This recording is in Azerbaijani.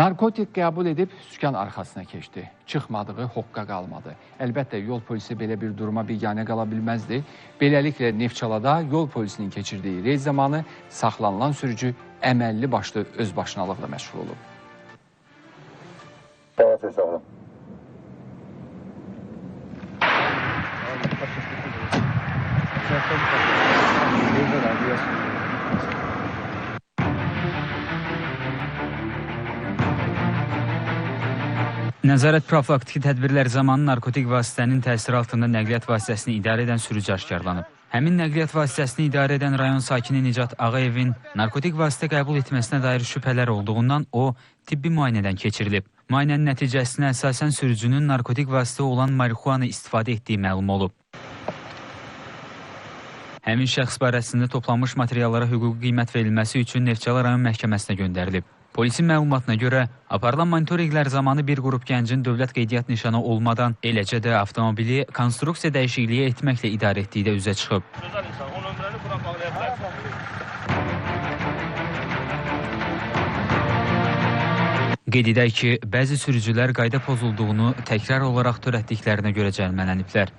Narkotik qəbul edib sükan arxasına keçdi. Çıxmadığı hoqqa qalmadı. Əlbəttə yol polisi belə bir duruma biganə qala bilməzdi. Beləliklə Neftçalada yol polisinin keçirdiyi reyd zamanı saxlanılan sürücü əməlli başlı öz başınalıqla məşğul olub. Evet, sağ olun. Nəzarət profilaktiki tədbirlər zamanı narkotik vasitənin təsiri altında nəqliyyat vasitəsini idarə edən sürücü aşkarlanıb. Həmin nəqliyyat vasitəsini idarə edən rayon sakini Nicat Ağayevin narkotik vasitə qəbul etməsinə dair şübhələr olduğundan o tibbi müayinədən keçirilib. Müayinənin nəticəsinə əsasən sürücünün narkotik vasitə olan marixuana istifadə etdiyi məlum olub. Həmin şəxs barəsində toplanmış materiallara hüquqi qiymət verilməsi üçün Neftçala rayon məhkəməsinə göndərilib. Polisin məlumatına görə aparılan monitorinqlər zamanı bir qrup gəncin dövlət qeydiyyat nişanı olmadan, eləcə də avtomobili konstruksiya dəyişikliyi etməklə idarə etdiyi də üzə çıxıb. Qeyd edək ki, bəzi sürücülər qayda pozulduğunu təkrar olaraq törətdiklərinə görə cərimələniblər.